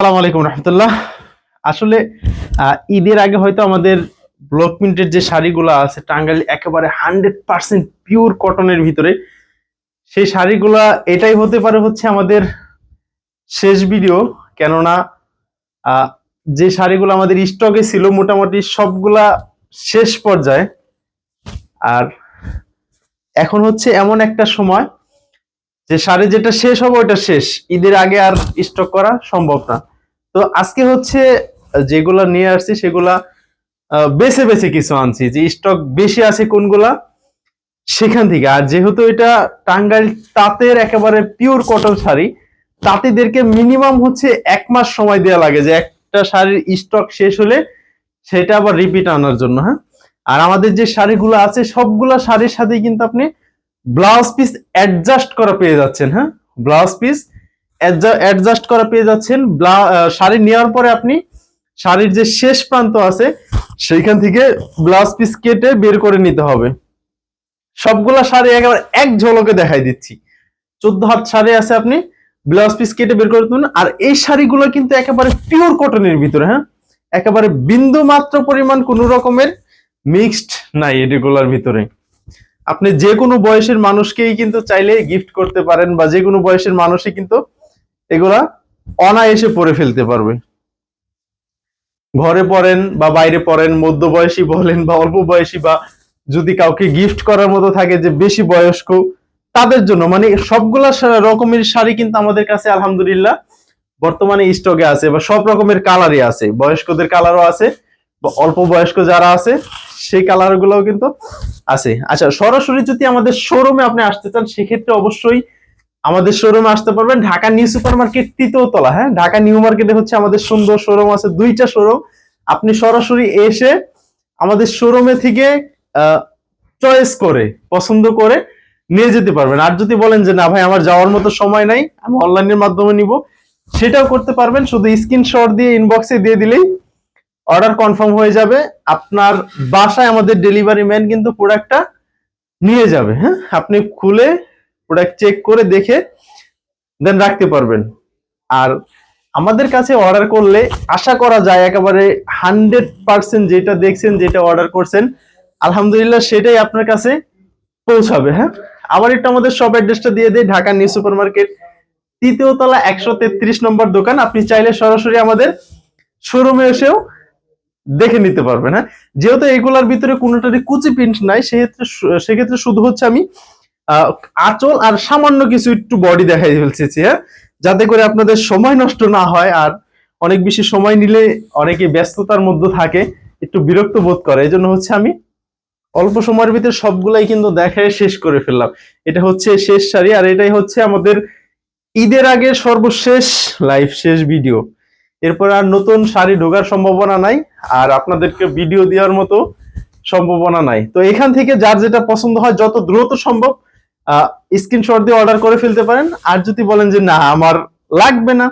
আসসালামু আলাইকুম রহমতুল্লাহ। আসলে ঈদের আগে হয়তো আমাদের ব্লক প্রিন্টের যে শাড়িগুলো আছে, টাঙ্গাইল একেবারে হান্ড্রেড পার্সেন্ট পিওর কটনের ভিতরে, সেই শাড়িগুলা, এটাই হতে পারে হচ্ছে আমাদের শেষ ভিডিও। কেননা যে শাড়িগুলো আমাদের স্টকে ছিল, মোটামুটি সবগুলা শেষ পর্যায়ে। আর এখন হচ্ছে এমন একটা সময়, যে শাড়ি যেটা শেষ হবে, ওটা শেষ। ঈদের আগে আর স্টক করা সম্ভব না। তো আজকে হচ্ছে যেগুলা নিয়ে আসছি সেগুলা বেছে বেছে কিছু আনছি। যে স্টক বেশি আছে কোনগুলা, সেখান থেকে। আর যেহেতু এটা টাঙ্গাইল তাঁতের একেবারে পিওর কটন শাড়ি, তাঁতিদেরকে মিনিমাম হচ্ছে এক মাস সময় দেওয়া লাগে যে একটা শাড়ির স্টক শেষ হলে সেটা আবার রিপিট আনার জন্য হ্যাঁ? আর আমাদের যে শাড়িগুলো আছে, সবগুলা শাড়ির সাথে কিন্তু আপনি ব্লাউজ পিস অ্যাডজাস্ট করা পেয়ে যাচ্ছেন হ্যাঁ? ব্লাউজ পিস অ্যাডজাস্ট করা পেয়ে যাচ্ছেন। শাড়ি নেওয়ার পরে আপনি শাড়ির যে শেষ প্রান্ত আছে, সেইখান থেকে ব্লাউজ পিস কেটে বের করে নিতে হবে। সবগুলা শাড়ি একেবারে এক ঝলকে দেখাই দিচ্ছি। চোদ্দ হাত শাড়ি আছে আপনি ব্লাউজ পিস কেটে বের করে দেবেন আর এই শাড়িগুলো কিন্তু একেবারে পিওর কটনের ভিতরে হ্যাঁ? একেবারে বিন্দু মাত্র পরিমাণ কোনো রকমের মিক্সড নাই এগুলোর ভিতরে। আপনি যে কোনো বয়সের মানুষকেই কিন্তু চাইলে গিফট করতে পারেন বা যে কোনো বয়সের মানুষই কিন্তু এগুলা অনায়াসে পরে ফেলতে পারবে। ঘরে পড়েন বা বাইরে পড়েন মধ্য বয়সী বলেন বা অল্প বয়সী বা যদি কাউকে গিফট করার মতো থাকে যে বেশি বয়স্ক, তাদের জন্য মানে সবগুলা রকমের শাড়ি কিন্তু আমাদের কাছে আলহামদুলিল্লাহ বর্তমানে স্টকে আছে বা সব রকমের কালারই আছে। বয়স্কদের কালারও আছে বা অল্প বয়স্ক যারা আছে, সেই কালার গুলোও কিন্তু আছে। আচ্ছা সরাসরি যদি আমাদের শোরুমে আপনি আসতে চান, সেক্ষেত্রে অবশ্যই আমাদের শোরুমে আসতে পারবেন। ঢাকা নিউ সুপার মার্কেট তৃতীয় তলা হ্যাঁ? ঢাকা নিউ মার্কেটে হচ্ছে আমাদের সুন্দর শোরুম আছে দুইটা শোরুম আপনি সরাসরি এসে আমাদের শোরুমে থেকে চয়েস করে পছন্দ করে নিয়ে যেতে পারবেন। আর যদি বলেন যে না ভাই আমার যাওয়ার মতো সময় নাই আমি অনলাইনের মাধ্যমে নিব সেটাও করতে পারবেন। শুধু স্ক্রিনশট দিয়ে ইনবক্সে দিয়ে দিলেই অর্ডার কনফার্ম হয়ে যাবে। আপনার বাসায় আমাদের ডেলিভারি ম্যান কিন্তু প্রোডাক্টটা নিয়ে যাবে হ্যাঁ? আপনি খুলে প্রোডাক্ট চেক করে দেখে দেন রাখতে পারবেন। আর আমাদের কাছে অর্ডার করলে আশা করা যায় একেবারে হান্ড্রেড পার্সেন্ট যেটা দেখছেন, যেটা অর্ডার করছেন, আলহামদুলিল্লাহ সেটাই আপনার কাছে পৌঁছাবে হ্যাঁ? আবার একটু আমাদের সব অ্যাড্রেসটা দিয়ে দিই ঢাকা নিউ সুপার মার্কেট তৃতীয় তলা একশো তেত্রিশ নম্বর দোকান। আপনি চাইলে সরাসরি আমাদের শোরুমে এসেও দেখে নিতে পারবেন হ্যাঁ? যেহেতু এগুলার ভিতরে কোনোটারই কুচি প্রিন্ট নাই, সেক্ষেত্রে সেক্ষেত্রে শুধু হচ্ছে আমি আঁচল আর সামান্য কিছু একটু বডি দেখাই ফেলছি হ্যাঁ? যাতে করে আপনাদের সময় নষ্ট না হয় আর অনেক বেশি সময় নিলে অনেকে ব্যস্ততার মধ্যে থাকে, একটু বিরক্ত বোধ করে। এই জন্য হচ্ছে আমি অল্প সময়ের ভিতরে সবগুলাই কিন্তু দেখায় শেষ করে ফেললাম। এটা হচ্ছে শেষ শাড়ি আর এটাই হচ্ছে আমাদের ঈদের আগে সর্বশেষ লাইভ শেষ ভিডিও এরপর আর নতুন শাড়ি ঢোকার সম্ভাবনা নাই আর আপনাদেরকে ভিডিও দেওয়ার মতো সম্ভাবনা নাই। তো এখান থেকে যার যেটা পছন্দ হয়, যত দ্রুত সম্ভব স্ক্রিনশট দিয়ে অর্ডার করে ফেলতে পারেন। আর যদি বলেন যে না আমার লাগবে না